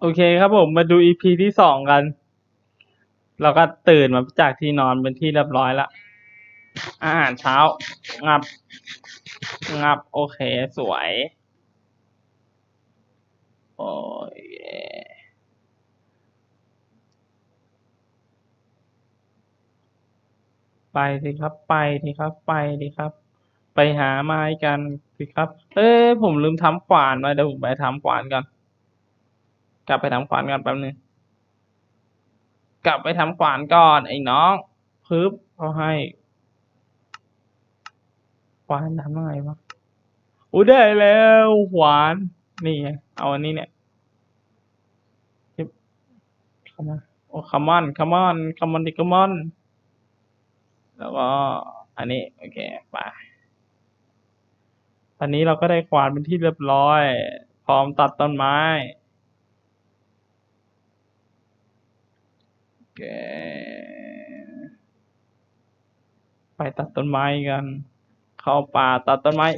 โอเคครับผมมาดู EP ที่สองกัน เราก็ตื่นมาจากที่นอนเป็นที่เรียบร้อยแล้วอาหารเช้า งับ งับ โอเค สวย โอ้ยไปสิครับ ไปสิครับ ไปดิครับ ไปหาไม้กันสิครับ เอ้ยผมลืมทำขวานไว้เดี๋ยวผมไปทำขวานก่อน กลับไปทำขวานก่อนแป๊บนึงกลับไปทำขวานก่อนไอ้น้องพึบเขาให้ขวานทำยังไงวะอุ้ได้แล้วขวาน นี่ไงเอาอันนี้เนี่ยเข้ามาโอ้คัมอนคัมอนคัมอนดิคัมอน แล้วก็อันนี้ โอเคไปตอนนี้เราก็ได้ขวานเป็นที่เรียบร้อย พร้อมตัดต้นไม้ โอ เค ไปตัดต้นไม้กัน เข้าป่าตัดต้นไม้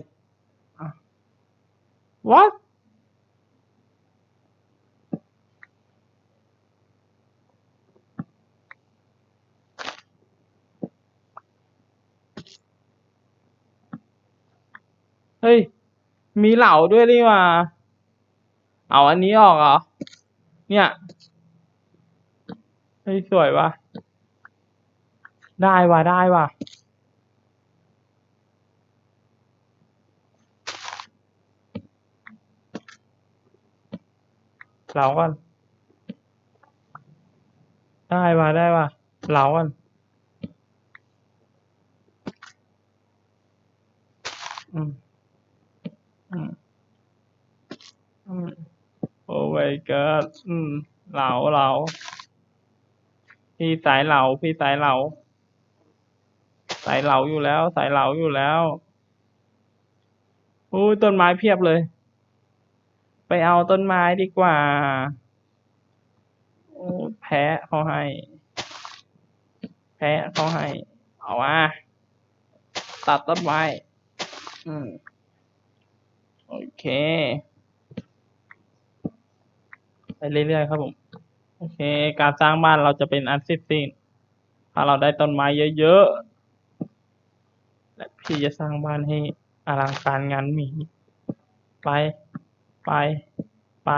what เฮ้ย มีเหล่าด้วยนี่ว่า เอาอันนี้ออกเหรอ เนี่ย ฮ้ยสวยว่ะได้ว่ะได้ว่ะเหลาก่อนได้ว่ะได้ว่ะเหลาก่อนอืมอืมอืมโอ้ my god อืมเหลาเหลา พี่สายเหลาพี่สายเหลาสายเหลาอยู่แล้ว สายเหลาอยู่แล้วอู้ยต้นไม้เพียบเลย ไปเอาต้นไม้ดีกว่าโอ้แพ้เขาให้ แพ้เขาให้ เอาว่าตัดต้นไม้อืมโอเค ไปเรื่อยๆครับผม โอเค การสร้างบ้านเราจะเป็นอันเสร็จสิ้นถ้าเราได้ต้นไม้เยอะๆ และพี่จะสร้างบ้านให้อลังการงานหมี ไปไปไป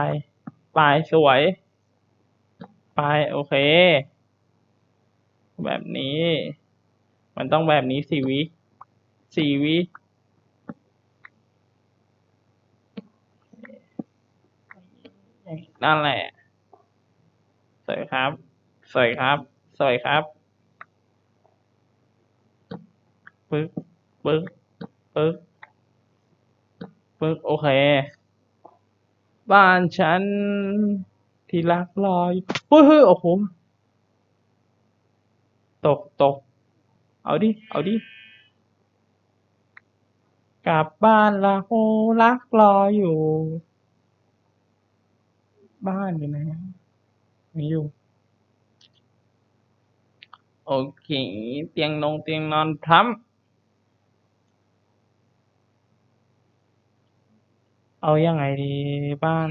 ไปสวย ไปโอเค แบบนี้ มันต้องแบบนี้สี่วิสี่วินั่นแหละ สวยครับ สวยครับ สวยครับปึ๊กปึ๊กปึ๊กปึ๊กโอเค บ้านฉัน ที่รักรออยู่เฮ้ยเฮ้ยโอ้โหตกตก เอาดิ เอาดิ กลับบ้านละโหรักรออยู่ บ้านอยู่ไหน ม่ยู่โอเค เตียงนงเตียงนอนพร้ำเอายังไงดีบ้าน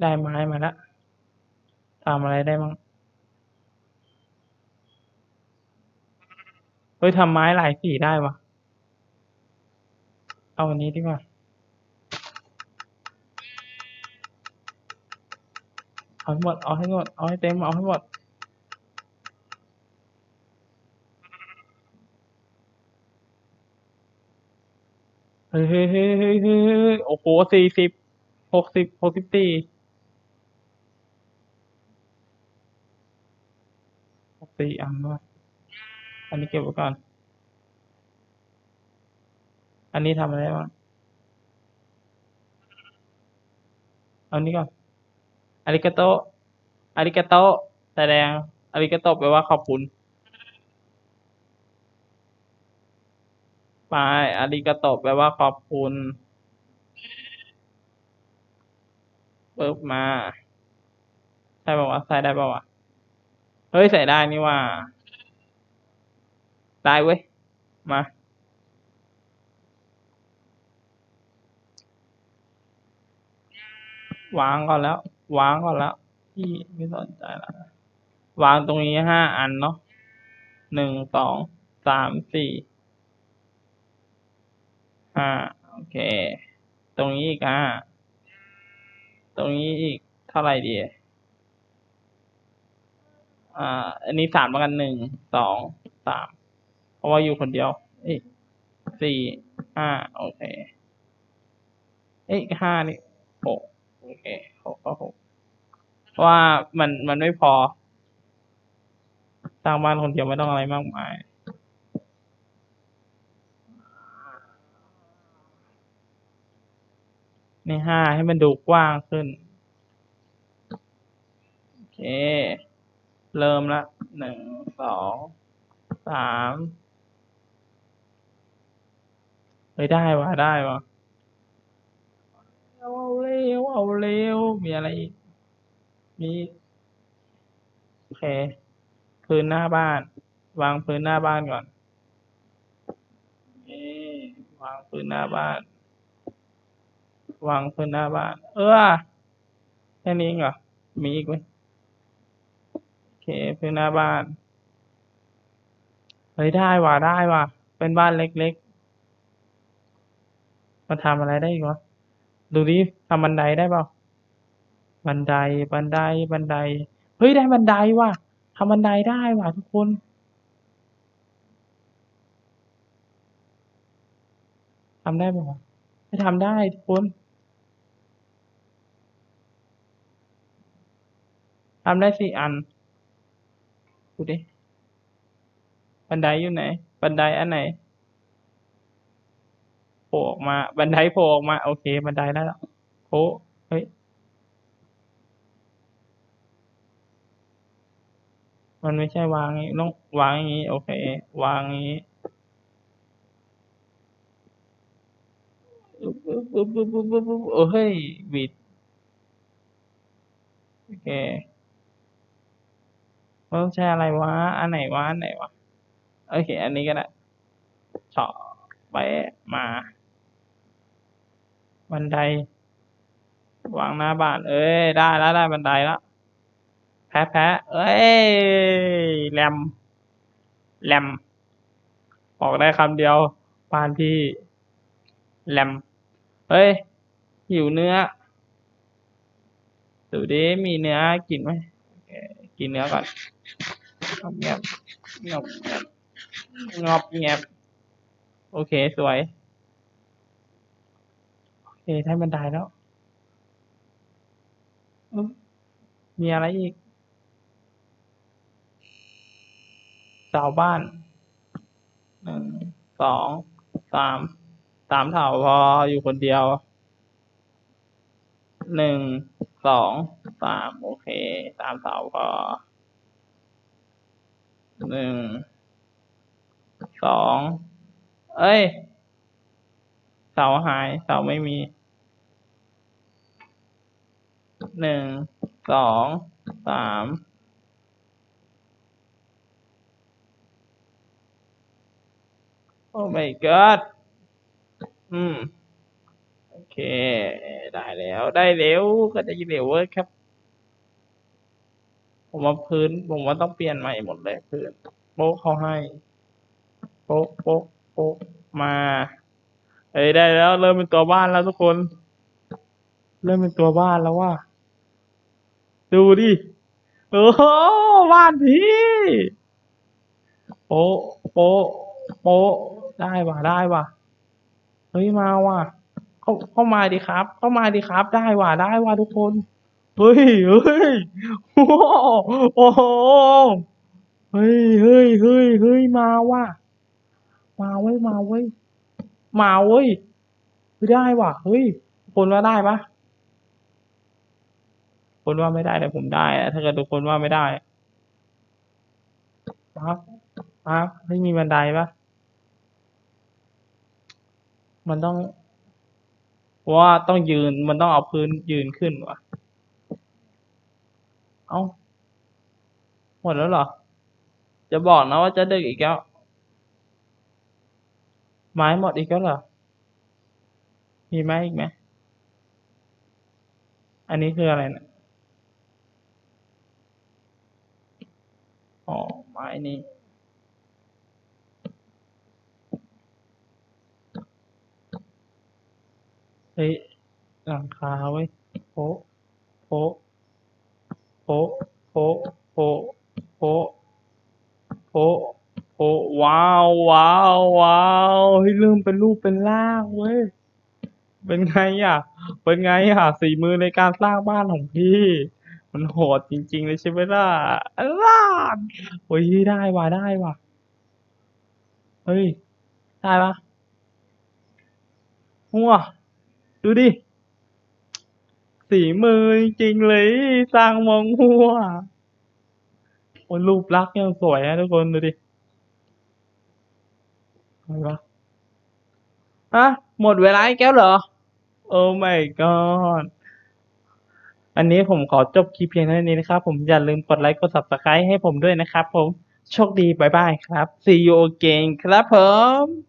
ได้ไม้มาแล้วทำอะไรได้มั้งเฮ้ยทำไม้หลายสีได้วะเอาอันนี้ดีกว่า เอาให้หมด เอาให้หมด เอาให้เต็ม เอาให้หมด เฮ้ยเฮ้ยเฮ้ยเฮ้ยเฮ้ยโอ้โหสี่สิบ หกสิบ หกสิบสี่หกสี่อันวยอันนี้เก็บไว้ก่อน อันนี้ทำอะไรบ้างเอานี้ก่อน อาริกาโตอาริกาโตแสดงอาริกาโตแปลว่าขอบคุณไปอาริกาโตแปลว่าขอบคุณปึ๊บมาใช่ป่าวะใส่ได้ป่าวะเฮ้ยใส่ได้นี่ว่า ได้เว้ย มา วางก่อนแล้ว วางก่อนแล้วพี่ไม่สนใจละวางตรงนี้ห้าอันเนาะหนึ่งสองสามสี่ห้าโอเค ตรงนี้อีกห้าตรงนี้อีกเท่าไหร่ดีอ่า อันนี้สามประกันหนึ่งสองสามเพราะว่าอยู่คนเดียวเอ้สี่ห้าโอเค เอ้ห้านี่หกโอเคหกก็หก เพราะว่ามันมันไม่พอสร้างบ้านคนเดียวไม่ต้องอะไรมากมายในห้าให้มันดูกว้างขึ้น โอเค เริ่มละหนึ่งสองสามเฮ้ยได้วะได้วะเอาเร็วเอาเร็วมีอะไรอีก มีโอเค พื้นหน้าบ้าน วางพื้นหน้าบ้านก่อน นี่วางพื้นหน้าบ้าน วางพื้นหน้าบ้าน เออแค่นี้เหรอ มีอีกไหมโอเค พื้นหน้าบ้าน เฮ้ยได้ว่ะได้ว่ะ เป็นบ้านเล็กๆ มาทำอะไรได้อีกวะ ดูดิทำบันไดได้เปล่า บันไดบันไดบันได เฮ้ย ได้บันไดว่ะทำบันไดได้ว่ะทุกคน ทำได้ไหมวะไม่ทำได้ทุกคนทำได้สี่อัน ดูดิ บันไดอยู่ไหน บันไดอันไหนโผล่ออกมา บันไดโผล่ออกมา โอเค บันไดได้แล้วโอ้เฮ้ย มันไม่ใช่วางอย่างงี้ต้องวางอย่างงี้ โอเค วางอย่างงี้ปึ๊บปึ๊บปึ๊บปึ๊บปึ๊บปึ๊บโอ้เฮ้ยบิดโอเคมันต้องใช้อะไรวะ อันไหนวะ อันไหนวะ โอเค อันนี้ก็ได้เฉาะไปมา บันได วางหน้าบ้าน เอ้ย ได้แล้วได้บันไดแล้ว แพ้แพ้เอ้ย แรม แรมบอกได้คำเดียวปานพี่ แรม เฮ้ย หิวเนื้อ ดูดิ มีเนื้อกินไหม กินเนื้อก่อนงอบแงบงอบแงบงอบแงบโอเค สวย โอเค ได้บันไดแล้ว มีอะไรอีก เสาบ้านหนึ่งสองสามสามเสาพออยู่คนเดียวหนึ่งสองสามโอเคสามเสาพอหนึ่งสองเอ้ยเสาหายเสาไม่มีหนึ่งสองสาม โอ้ my god อืม โอเค ได้แล้ว ได้เร็วก็จะยินเร็วเว้ยครับ ผมว่าพื้น ผมว่าต้องเปลี่ยนใหม่หมดเลยพื้น โป๊ะเขาให้ โป๊ะโป๊ะโป๊ะมาเอ้ยได้แล้ว เริ่มเป็นตัวบ้านแล้วทุกคน เริ่มเป็นตัวบ้านแล้วว่าดูดิโอ้โหบ้านพี่โป๊ะโป๊ะโป๊ะ ได้ว่ะได้ว่ะเฮ้ยมาว่ะ เข้าเข้ามาดิครับ เข้ามาดิครับ ได้ว่ะได้ว่ะทุกคนเฮ้ยเฮ้ยโอ้โหเฮ้ยเฮ้ยเฮ้ยเฮ้ยมาว่ะมาเว้ยมาเว้ยมาเว้ยได้ว่ะเฮ้ยคนว่าได้ปะคนว่าไม่ได้แต่ผมได้ถ้าเกิดทุกคนว่าไม่ได้ปั๊บปั๊บไม่มีบันไดปะ มันต้องว่าต้องยืนมันต้องเอาพื้นยืนขึ้นวะเอ้าหมดแล้วเหรอ จะบอกนะว่าจะดึกอีกแล้ว ไม้หมดอีกแล้วเหรอ มีไหมอีกไหม อันนี้คืออะไรนะอ๋อ ไม้นี่ เฮ้ยหลังคาเว้ยโปะโปะโปะโปะโปะโปะโปะโปะว้าวว้าวว้าวเฮ้ยเริ่มเป็นรูปเป็นร่างเว้ยเป็นไงอะ เป็นไงอะสีมือในการสร้างบ้านของพี่ มันโหดจริง ๆ เลยใช่ไหมล่ะล่าโอ้ยได้ว่ะได้ว่ะเฮ้ย ได้ปะหัว ดูดิ สีมือจริงเลยสร้างมองหัวโอ้รูปลักษณ์ยังสวยนะทุกคนดูดิอะไรวะฮะหมดเวลาอีกแล้วเหรอ โอ้ my god อันนี้ผมขอจบคลิปเพียงเท่านี้นะครับ ผมอย่าลืมกดไลค์กด subscribe ให้ผมด้วยนะครับผม โชคดีบายบายครับ see you again ครับผม